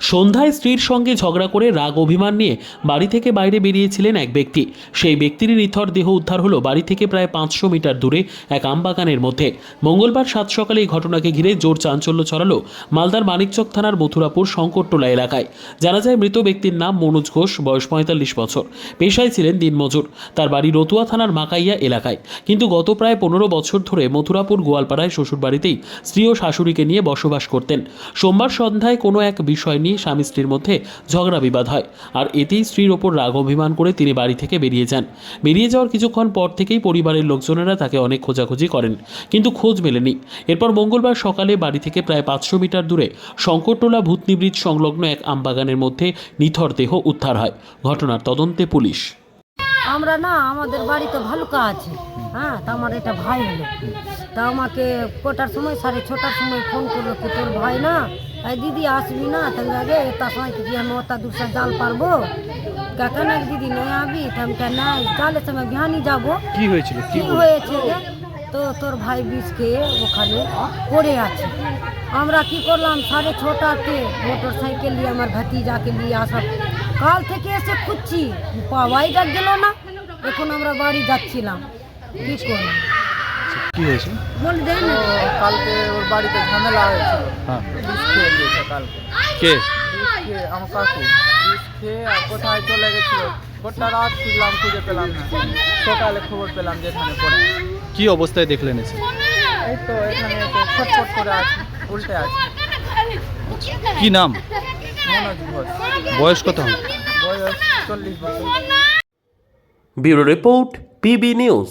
সন্ধ্যায় স্ত্রীর সঙ্গে ঝগড়া করে রাগ অভিমান নিয়ে বাড়ি থেকে বাইরে বেরিয়েছিলেন এক ব্যক্তি। সেই ব্যক্তিরই নিথর দেহ উদ্ধার হলো বাড়ি থেকে প্রায় পাঁচশো মিটার দূরে এক আমবাগানের মধ্যে। মঙ্গলবার সাত সকালে এই ঘটনাকে ঘিরে জোর চাঞ্চল্য ছড়ালো মালদার মানিকচক থানার মথুরাপুর শঙ্করটোলা এলাকায়। জানা যায়, মৃত ব্যক্তির নাম মনোজ ঘোষ, বয়স পঁয়তাল্লিশ বছর। পেশায় ছিলেন দিনমজুর। তার বাড়ি রতুয়া থানার মাকাইয়া এলাকায়। কিন্তু গত প্রায় পনেরো বছর ধরে মথুরাপুর গোয়ালপাড়ায় শ্বশুরবাড়িতেই স্ত্রী ও শাশুড়িকে নিয়ে বসবাস করতেন। সোমবার সন্ধ্যায় কোনো এক বিষয় নিয়ে স্বামী স্ত্রীর মধ্যে ঝগড়া বিবাদ হয়। আর এতেই স্ত্রীর ওপর রাগ অভিমান করে তিনি বাড়ি থেকে বেরিয়ে যান। বেরিয়ে যাওয়ার কিছুক্ষণ পর থেকেই পরিবারের লোকজনেরা তাকে অনেক খোঁজাখুঁজি করেন, কিন্তু খোঁজ মেলেনি। এরপর মঙ্গলবার সকালে বাড়ি থেকে প্রায় পাঁচশো মিটার দূরে শঙ্করটোলা ভূতনি ব্রিজ সংলগ্ন এক আমবাগানের মধ্যে নিথর দেহ উদ্ধার হয়। ঘটনার তদন্তে পুলিশ। আমরা না, আমাদের বাড়িতে ভালুকা আছে। হ্যাঁ তা আমার এটা ভাই হলো। তা আমাকে কটার সময়, সাড়ে ছটার সময় ফোন করল কি তোর ভাই না? দিদি আসবি না তাহলে আগে এটা সময় কি আমি ওটা দুসরা জাল পারব? কাকা না দিদি নয় আবি আমি কই, না জালের সময় বিহানি যাব। কি হয়েছিল? কি কি হয়েছে? তো তোর ভাই বিষ খেয়ে ওখানে পড়ে আছে। আমরা কি করলাম? সাড়ে ছটাতে মোটর সাইকেল নিয়ে আমার ভাতিজাকে নিয়ে আসা কাল থেকে এসে খুঁজছি পাওয়াই গেল না। এখন আমরা বাড়ি যাচ্ছিলাম। কি করলাম কি হয়েছে? বল কালকে ওর বাড়িতে ঝামেলা হয়েছিল। হ্যাঁ। বিষ খেয়ে গিয়েছে কালকে। কে? খেয়ে আমার কাকু। বিষ খেয়ে আর কোথায় চলে গেছিল? গোটা রাত ফিরলাম খুঁজে পেলাম না। সকালে খবর পেলাম যে এখানে পড়ে কি অবস্থায় দেখলেন এসে? এই তো এখানে তো ছটফট করে আছে উল্টে আছে। কি নাম? মনোজ ঘোষ। বয়স কত বয়স চল্লিশ বছর। Bureau report PB news.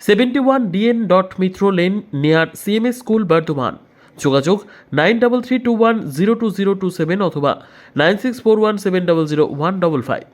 seventy one DN dot Mitra lane near CMS school Bardhaman যোগাযোগ nine double three two one zero two zero two seven অথবা nine six four one seven double zero one double five